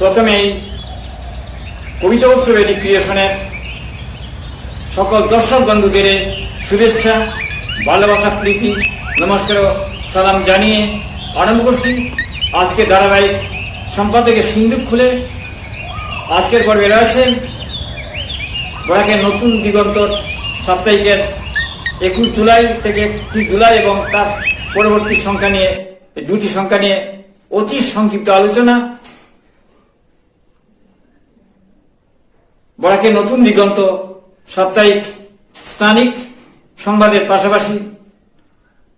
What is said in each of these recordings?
প্রথমেই কবিতা উৎসব এডি ক্রিয়েশনের সকল দর্শক বন্ধুদের শুভেচ্ছা ভালোবাসা প্রীতি, নমস্কার সালাম জানিয়ে আরম্ভ করছি আজকে ধারাবাহিক সম্পাদকের সিন্দুক খুলে। আজকের পর্বে রয়েছে বরাকের নতুন দিগন্তর সাপ্তাহিকের একুশ জুলাই থেকে একত্রিশ জুলাই এবং তার পরবর্তী সংখ্যা নিয়ে দুটি সংখ্যা নিয়ে অতি সংক্ষিপ্ত আলোচনা। বরাকের নতুন দিগন্ত, সাপ্তাহিক, স্থানিক সংবাদের পাশাপাশি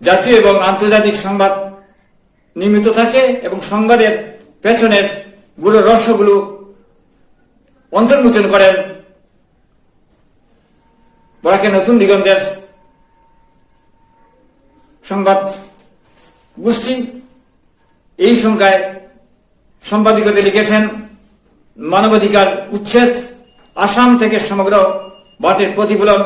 জাতীয় এবং আন্তর্জাতিক সংবাদ নিয়মিত থাকে এবং সংবাদের পেছনেরগুলো রহস্যগুলো অন্তর্মোচন করেন বরাকের নতুন দিগন্তের সংবাদ গোষ্ঠী। এই সংখ্যায় সম্পাদিকতে লিখেছেন মানবাধিকার উচ্ছেদ আসাম থেকে সমগ্র বাতের প্রতিফলন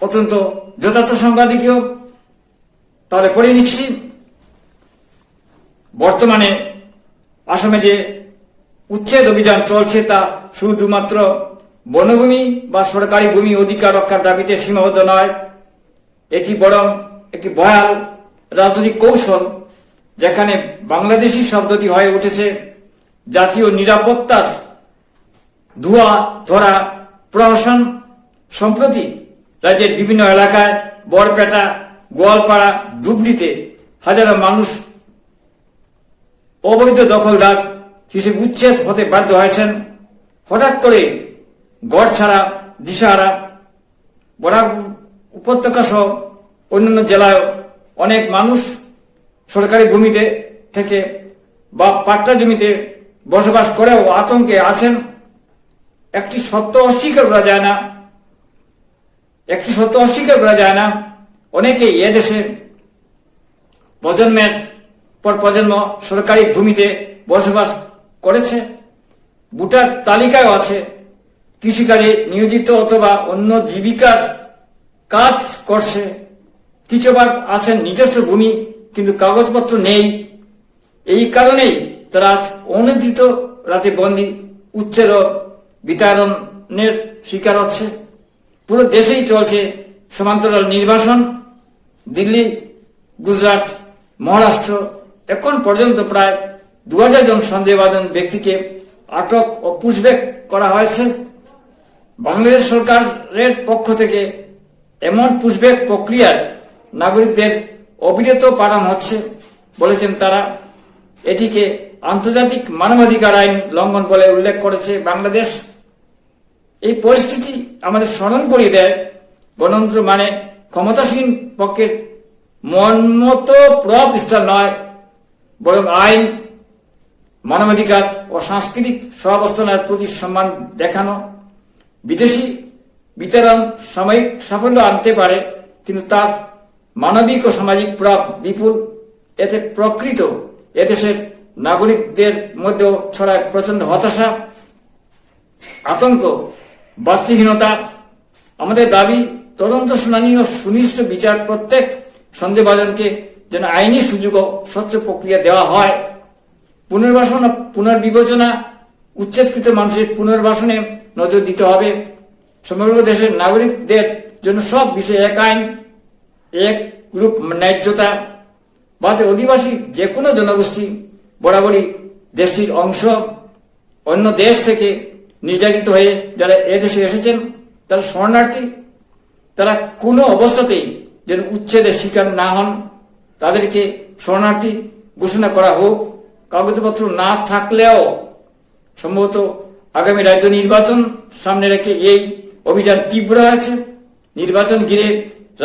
অত্যন্ত যথার্থ সম্পাদকীয় তাহলে করে নিচ্ছি। বর্তমানে আসামে যে উচ্ছেদ অভিযান চলছে তা শুধুমাত্র বনভূমি বা সরকারি ভূমি অধিকার রক্ষার দাবিতে সীমাবদ্ধ নয়। এটি বরং একটি ভয়াল রাজনৈতিক কৌশল যেখানে বাংলাদেশি শব্দটি হয়ে উঠেছে জাতীয় নিরাপত্তার ধোয়া, ধরা, প্রহসন সম্প্রতি রাজ্যের বিভিন্ন এলাকায় বরপেটা গোয়ালপাড়া, ধুবড়িতে হাজারো মানুষ অবৈধ দখলদার হিসেবে উচ্ছেদ হতে বাধ্য হয়েছেন। হঠাৎ করে গড় ছাড়া দিশাহারা, বরাক উপত্যকা সহ অন্যান্য জেলায় অনেক মানুষ সরকারি ভূমিতে থেকে বা পাট্টা জমিতে বসবাস করেও আতঙ্কে আছেন। একটি সত্য অস্বীকার করা যায় না। একটি সত্য অস্বীকার করা যায় না। অনেকে এদেশে প্রজন্মের পর প্রজন্ম সরকারি ভূমিতে বসবাস করেছে, ভোটার তালিকায় আছে, কৃষিকাজে নিয়োজিত অথবা অন্য জীবিকার কাজ করছে। কিছু আবার আছেন নিজস্ব ভূমি, কিন্তু কাগজপত্র নেই। এই কারণেই তারা আজ অনির্দিত রাতে বন্দী, উচ্ছেদ বিতাড়নের শিকার হচ্ছে। পুরো দেশেই চলছে সমান্তরাল নির্বাসন। দিল্লি, গুজরাট, মহারাষ্ট্র, এখন পর্যন্ত প্রায় দু হাজার জন সন্দেহবাদন ব্যক্তিকে আটক ও পুষব্যাক করা হয়েছে। বাংলাদেশ সরকারের পক্ষ থেকে এমন পুষব্যাক প্রক্রিয়ার নাগরিকদের অবিরত পাঠানো হচ্ছে, বলেছেন তারা। এটিকে আন্তর্জাতিক মানবাধিকার আইন লঙ্ঘন বলে উল্লেখ করেছে বাংলাদেশ। এই পরিস্থিতি আমাদের স্মরণ করিয়ে দেয়। গণতন্ত্র মানে ক্ষমতাসীন পক্ষের মনমত প্রভাব নয়, বরং আইন, মানবাধিকার ও সাংস্কৃতিক সহাবস্থানের প্রতি সম্মান দেখানো। বিদেশি বিতরণ সাময়িক সাফল্য আনতে পারে, কিন্তু তার মানবিক ও সামাজিক প্রভাব বিপুল। এতে প্রকৃত এদেশের নাগরিকদের মধ্যেও ছড়ায় প্রচণ্ড হতাশা, আতঙ্ক বাস্তুহীনতা আমাদের দাবি, তদন্ত শুনানি ও সুনিশ্চিত বিচার প্রত্যেক সন্দেহভাজনকে যেন আইনি সুযোগ স্বচ্ছ প্রক্রিয়া দেওয়া হয়। পুনর্বাসন পুনর্বিবেচনা, উচ্ছেদকৃত মানুষের পুনর্বাসনে নজর দিতে হবে। সমগ্র দেশের নাগরিকদের জন্য সব বিষয়ে এক আইন, এক গ্রুপ ন্যায্যতা। বাদে অধিবাসী যে কোনো জনগোষ্ঠী বরাবরই দেশটির অংশ। অন্য দেশ থেকে নির্যাতিত হয়ে যারা এদেশে এসেছেন, তারা শরণার্থী, তারা কোনো অবস্থাতেই যেন উচ্ছেদের শিকার না হন। তাদেরকে শরণার্থী ঘোষণা করা হোক। কাগজপত্র না থাকলেও সম্ভবত আগামী রাজ্য নির্বাচন সামনে রেখে এই অভিযান তীব্র আছে নির্বাচন ঘিরে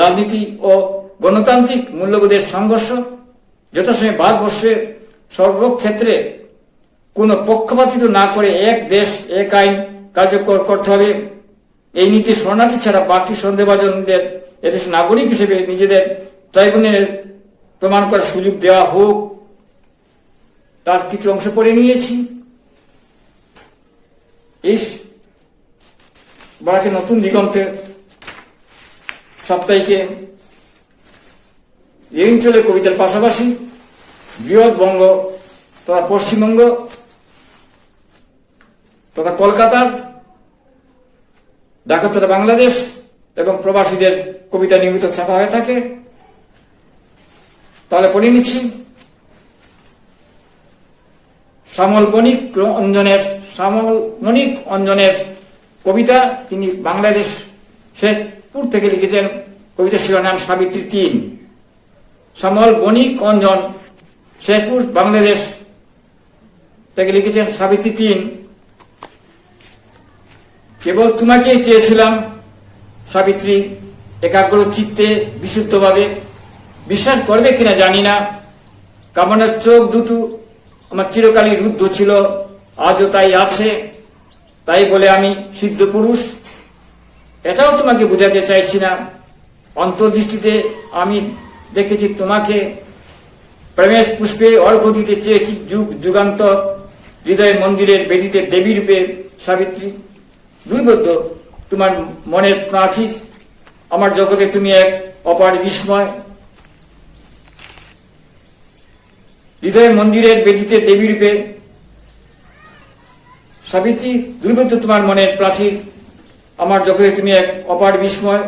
রাজনীতি ও গণতান্ত্রিক মূল্যবোধের সংঘর্ষ, যথাসময়ে ভারতবর্ষে সর্বক্ষেত্রে কোনো পক্ষপাতিত না করে এক দেশ, এক আইন কার্যকর করতে হবে। এই নীতি শরণার্থী ছাড়া বাকি সন্দেহভাজনদের, এদেশ নাগরিক হিসেবে নিজেদের ট্রাইব্যুনালের প্রমাণ করার সুযোগ দেওয়া হোক। তার কিছু অংশ পড়ে নিয়েছি। এই বাড়াকে নতুন দিগন্তে সাপ্তাহিকে। এই অঞ্চলের কবিতার পাশাপাশি বৃহৎ বঙ্গ তথা পশ্চিমবঙ্গ তথা কলকাতার ঢাকা তথা বাংলাদেশ এবং প্রবাসীদের কবিতা নিয়মিত ছাপা হয়ে থাকে। তাহলে পড়ে নিচ্ছি। শ্যামল বণিক অঞ্জনের শ্যামল মণিক অঞ্জনের কবিতা তিনি বাংলাদেশ শেরপুর থেকে লিখেছেন। কবিতা শিরোনাম সাবিত্রী তিন। শ্যামল বণিক অঞ্জন শেরপুর বাংলাদেশ থেকে লিখেছেন সাবিত্রী তিন। কেবল তোমাকেই চেয়েছিলাম, সাবিত্রী, একাগ্র চিত্তে, বিশুদ্ধভাবে। বিশ্বাস করবে কিনা জানি না। কামনার চোখ দুটো আমার চিরকালই রুদ্ধ ছিল। আজও তাই আছে। তাই বলে আমি সিদ্ধ পুরুষ। এটাও তোমাকে বোঝাতে চাইছি না। অন্তর্দৃষ্টিতে আমি দেখেছি তোমাকে। প্রেমের পুষ্পে অর্ঘ দিতে চেয়েছি যুগ যুগান্তর। হৃদয় মন্দিরের বেদিতে দেবী রূপে, সাবিত্রী। দুর্বোধ্য। তোমার মনের প্রাচীর আমার জগতে তুমি এক অপার বিস্ময়। হৃদয় মন্দিরের বেদিতে দেবী রূপে। সাবিত্রী, দুর্বোধ্য তোমার মনের প্রাচীর আমার জগতে তুমি এক অপার বিস্ময়।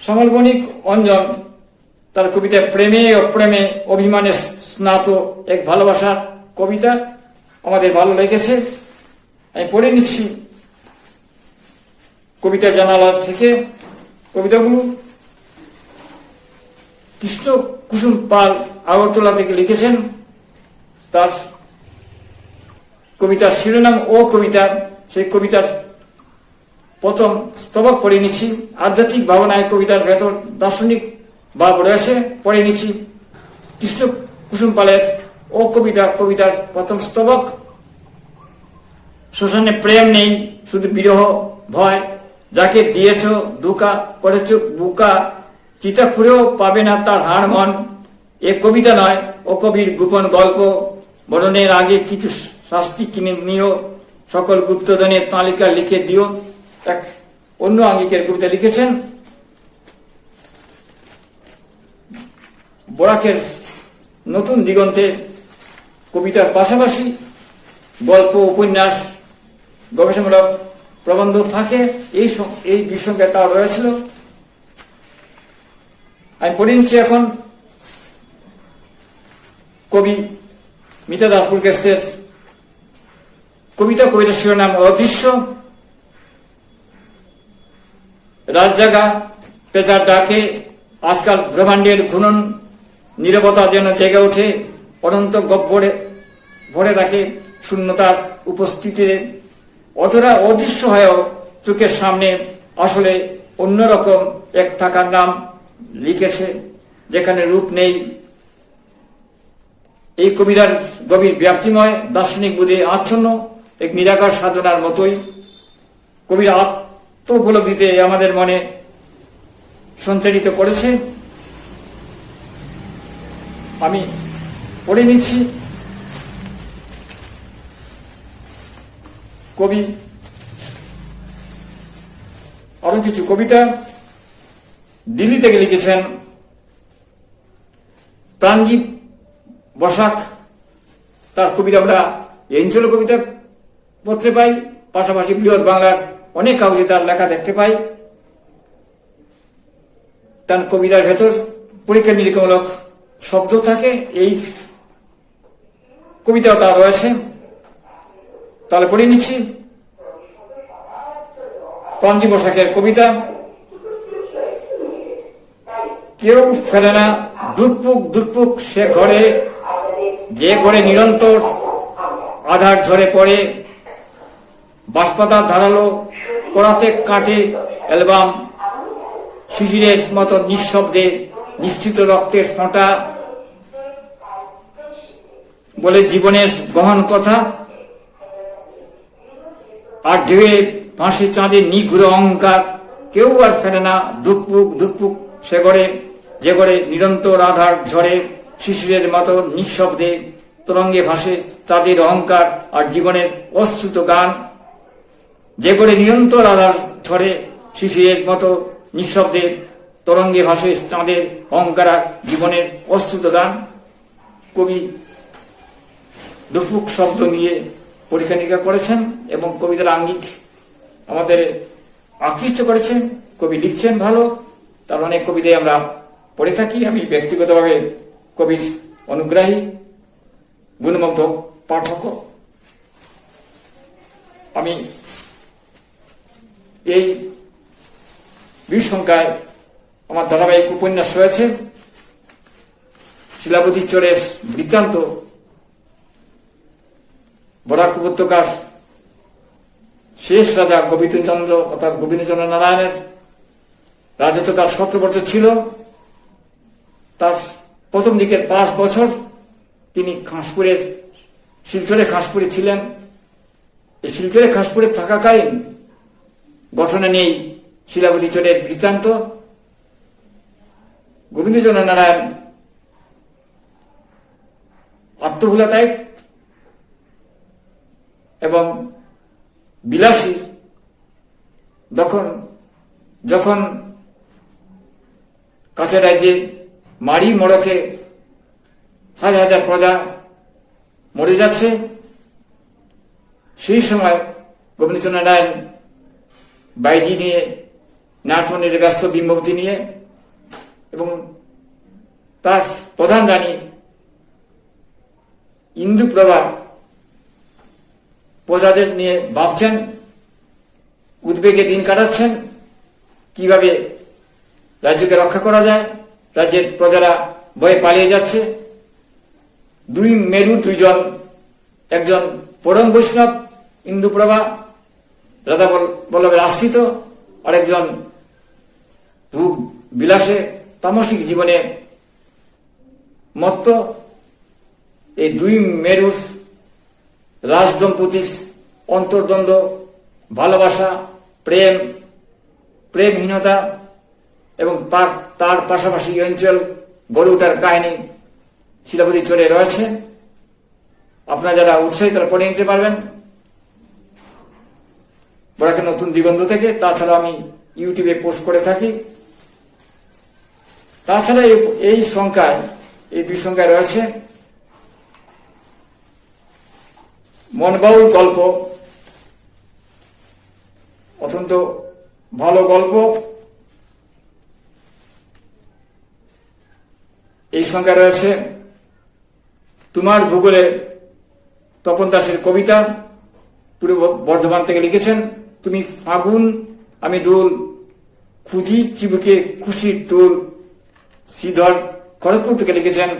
সমলবণিক অঞ্জন, তার কবিতা প্রেমে অপ্রেমে অভিমানে স্নাত এক ভালোবাসার কবিতা আমাদের ভালো লেগেছে। আমি পড়ে নিচ্ছি কবিতা জানালা থেকে। কবিতাগুলো কৃষ্ণ কুসুম পাল আগরতলা থেকে লিখেছেন। তার কবিতার শিরোনাম ও কবিতা, সেই কবিতার প্রথম স্তবক পড়ে নিচ্ছি। আধ্যাত্মিক ভাবনায় কবিতার ভেতর দার্শনিক ভাব রয়েছে, পড়ে নিচ্ছি। কৃষ্ণ কুসুম পালের ও কবিতা, কবিতার প্রথম স্তবক শ্মশানে প্রেম নেই, শুধু বিরহ, ভয়। যাকে দিয়েছ দুকা করেছ, বুকা, চিতা খুঁড়েও পাবে না তার হাড় মন। এ কবিতা নয়, ও কবির গোপন গল্প। মরণের আগে কিছু শাস্তি কিনে নিও। সকল গুপ্তধনের তালিকা লিখে দিও। এক অন্য আঙ্গিকের কবিতা লিখেছেন বরাকের নতুন দিগন্তে। কবিতার পাশাপাশি গল্প, উপন্যাস গবেষণামূলক প্রবন্ধ থাকে, এই এই বিষয়ে তা রয়েছিল। আমি পড়ে নিচ্ছি এখন কবি মিতা দাসপুর কেস্টের কবিতা। কবিতার শিরোনাম অদৃশ্য। রাজজাগা পেঁচার ডাকে আজকাল ব্রহ্মাণ্ডের ঘূর্ণন নিরবতা যেন জেগে ওঠে, অনন্ত গব্বরে ভরে রাখে শূন্যতার উপস্থিতিতে। অধরা অদৃশ্য হয়েও চোখের সামনে আসলে অন্যরকম এক থাকার নাম লিখেছে, যেখানে রূপ নেই। এই কবিতার গভীর ব্যাপ্তিময় দার্শনিক বুধে আচ্ছন্ন এক নিরাকার সাধনার মতোই। কবির আত্ম উপলব্ধিতে আমাদের মনে সঞ্চারিত করেছে। আমি পড়ে নিচ্ছি। কবি, আরও কিছু কবিতা দিল্লি থেকে লিখেছেন প্রাণজীব বসাক। তার কবিতা আমরা এই অঞ্চল কবিতা পত্রে পাই, পাশাপাশি বৃহৎ বাংলার অনেক কাগজে তার লেখা দেখতে পাই। তার কবিতার ভেতর পরীক্ষা নিরীক্ষামূলক শব্দ থাকে, এই কবিতাও তার রয়েছে। তাহলে পড়ে নিচ্ছি। পঞ্জি বসাকের কবিতা। কেউ ফেলে না দুপুক দুপুক সে ঘরে, যে ঘরে নিরন্তর আধার ঝরে পড়ে, বাঁশপাতা ধারালো করাতে কাটে অ্যালবাম, শিশিরের মতো নিঃশব্দে নিশ্চিত রক্তের ফোঁটা, বলে জীবনের গহন কথা। আর ঢেউয়ে ফাঁসি চাঁদে নিগুড় অহংকার, কেউ আর ফেলে না দুপুক দুপুক সে ঘরে যে ঘরে নিরন্তর আধার ঝরে, শিশিরের মতো নিঃশব্দে, তরঙ্গে ভাসে তাদের অহংকার আর জীবনের অশ্রুত গান। যে করে নিরন্তর আধার ঝরে, শিশিরের মতো নিঃশব্দে, তরঙ্গে ভাসে তাঁদের অহংকার আর জীবনের অশ্রুত গান। কবি দুপুক শব্দ নিয়ে পরীক্ষা নিরীক্ষা করেছেন এবং কবিতার আঙ্গিক আমাদের আকৃষ্ট করেছেন, কবি লিখছেন ভালো, তার অনেক কবিতাই আমরা পড়ে থাকি। আমি ব্যক্তিগতভাবে কবির অনুগ্রাহী, গুণমুগ্ধ পাঠক। আমি এই বীর সংখ্যায় আমার ধারাবাহিক উপন্যাস রয়েছে, শিলাবতী চোরের বৃত্তান্ত। বরাক উপত্যকার শেষ রাজা গোবিন্দচন্দ্র অর্থাৎ গোবিন্দচন্দ্র নারায়ণের রাজত্বকাল সতেরো বছর ছিল। তার প্রথম দিকের পাঁচ বছর তিনি খাসপুরের, শিলচরে খাসপুরে ছিলেন। এই শিলচরে খাসপুরে থাকাকালীন গঠনে নেই শিলাবতী চোরের বৃত্তান্ত। গোবিন্দচন্দ্র নারায়ণ আত্মভূলতায় এবং বিলাসী তখন, যখন কাছে রাজ্যে মারি মড়কে হাজার হাজার প্রজা মরে যাচ্ছে, সেই সময় গোবিন্দচন্দ্র বাইজি নিয়ে নাটমনির ব্যস্ত বিম্বতী নিয়ে এবং তার প্রধান রানী ইন্দুপ্রভা প্রজাদের নিয়ে ভাবছেন, উদ্বেগে দিন কাটাচ্ছেন, কীভাবে রাজ্যকে রক্ষা করা যায়, রাজ্যের প্রজারা ভয়ে পালিয়ে যাচ্ছে। দুই মেরু দুইজন, একজন পরম বৈষ্ণব ইন্দুপ্রভা রাধা বল্লভের আশ্রিত, আরেকজন ভূ বিলাসে তামসিক জীবনে মত্ত। এই দুই মেরুর রাজদম্পতির অন্তর্দ্বন্দ্ব, ভালোবাসা, প্রেম, প্রেমহীনতা এবং তার- পাশাপাশি অঞ্চল গড়ে ওঠার কাহিনী শিলাপতি চলে রয়েছে। আপনারা যারা উৎসাহী তারা পড়ে নিতে পারবেন। বরাকে নতুন দিগন্ত থেকে তাছাড়া আমি ইউটিউবে পোস্ট করে থাকি। তাছাড়া এই সংখ্যায়, এই দুই সংখ্যায় রয়েছে। মনবাউল গল্প। অত্যন্ত ভালো গল্প। এই সংখ্যা রয়েছে তোমার ভূগোলে তপন দাসের কবিতা। পূর্ব বর্ধমান থেকে লিখেছেন, তুমি ফাগুন, আমি দুল, খুঁজি চিবুকে খুশির তুল। শ্রীধর খড়গপুর থেকে লিখেছেন,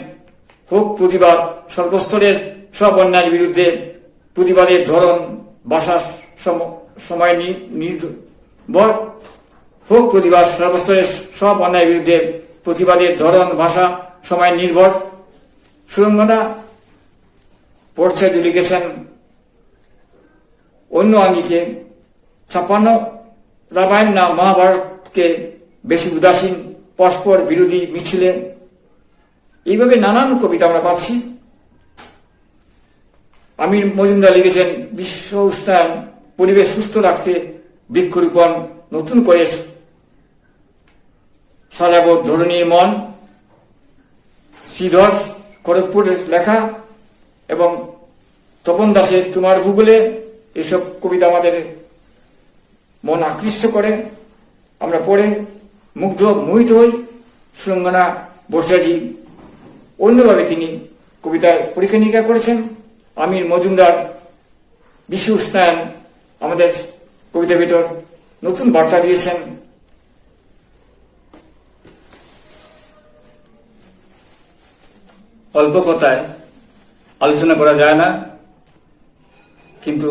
হোক প্রতিবাদ সর্বস্তরের সব অন্যায়ের বিরুদ্ধে। প্রতিবাদের ধরন, বাসার সম- সময় নির্ভর হোক, প্রতিবাদ সর্বস্তরের সব অন্যায় বিরুদ্ধে প্রতিবাদের ধরন, ভাষা, সময় নির্ভর। সুরঙ্গনা পড়ছে লিখেছেন অন্য আঙ্গিকে। ছাপ্পান্ন রামায়ণ না মহাভারতকে বেশি উদাসীন, পরস্পর বিরোধী মিছিলে। এইভাবে নানান কবিতা আমরা পাচ্ছি। আমির মজুমদার লিখেছেন, বিশ্ব উষ্ণায়ন, পরিবেশ সুস্থ রাখতে বৃক্ষরোপণ নতুন করে সাজাব ধরণীর মন। শ্রীধর খড়গপুরের লেখা এবং তপন দাসের তোমার ভূগোলে এসব কবিতা আমাদের মন আকৃষ্ট করে। আমরা পড়ে মুগ্ধ, মোহিত হই। সুরঙ্গনা বর্ষাজি অন্যভাবে তিনি কবিতায় পরীক্ষা নিরীক্ষা করেছেন। আমির মজুমদার বিশ্ব উষ্ণায়ন আমাদের কবিতার ভিতর নতুন বার্তা দিয়েছেন। অল্প কথায় আলোচনা করা যায় না, কিন্তু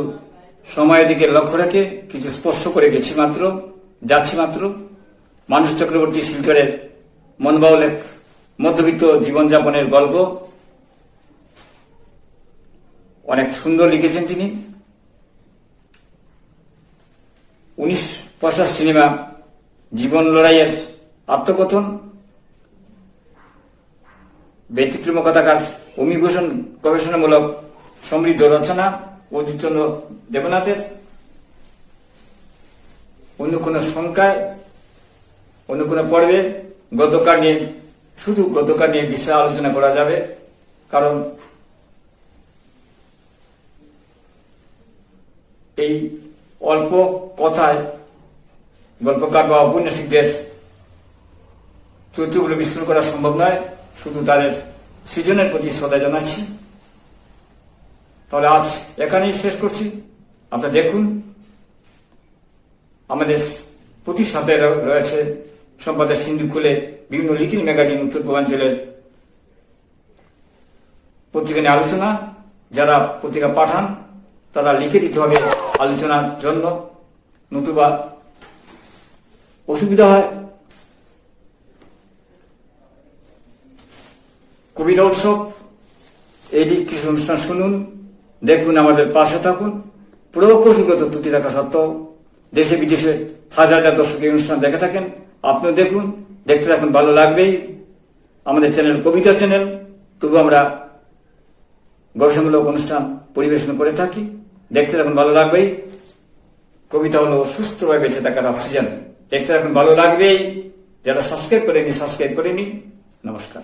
সময়ের দিকে লক্ষ্য রেখে কিছু স্পর্শ করে গেছি মাত্র, যাচ্ছি মাত্র। মানুষ চক্রবর্তী শিলচরের মনবাউলের মধ্যবিত্ত জীবনযাপনের গল্প অনেক সুন্দর লিখেছেন তিনি। উনিশ পয়সার সিনেমা, জীবন লড়াইয়ের আত্মকথন, ব্যতিক্রম কথাকার অমিভূষণ গবেষণামূলক, সমৃদ্ধ রচনা, অজিতচন্দ্র দেবনাথের। অন্য কোনো সংখ্যায়, অন্য কোনো পর্বে গদ্যকার নিয়ে, শুধু গদ্যকার নিয়ে বিশাল আলোচনা করা যাবে, কারণ অল্প কথায় গল্পকার বা উপন্যাসিকদের চরিত্রগুলো বিশ্লেষণ করা সম্ভব নয়, শুধু তাদের সৃজনের প্রতি শ্রদ্ধা জানাচ্ছি। তাহলে আজ এখানেই শেষ করছি। আপনারা দেখুন, আমাদের প্রতি সাথে রয়েছে সম্পাদক সিন্ধু খুলে বিভিন্ন লিখিত ম্যাগাজিন উত্তর পূর্বাঞ্চলের পত্রিকা নিয়ে আলোচনা, যারা পত্রিকা পাঠান তারা লিখে দিতে হবে আলোচনার জন্য। নতুবা অসুবিধা হয়। কবিতা উৎসব দিক কিছু অনুষ্ঠান শুনুন, দেখুন, আমাদের পাশে থাকুন। প্রকৌশলগত ত্রুটি রাখা সত্ত্বেও দেশে বিদেশে হাজার হাজার দর্শক এই অনুষ্ঠান দেখে থাকেন। আপনিও দেখুন, দেখতে থাকুন, ভালো লাগবেই। আমাদের চ্যানেল কবিতা চ্যানেল, তবু আমরা গবেষণামূলক অনুষ্ঠান পরিবেশন করে থাকি। দেখতে যখন ভালো লাগবেই কবিতা হলো সুস্থভাবে বেঁচে থাকার অক্সিজেন। দেখতে যখন ভালো লাগবেই যারা সাবস্ক্রাইব করেনি সাবস্ক্রাইব করেনি নমস্কার।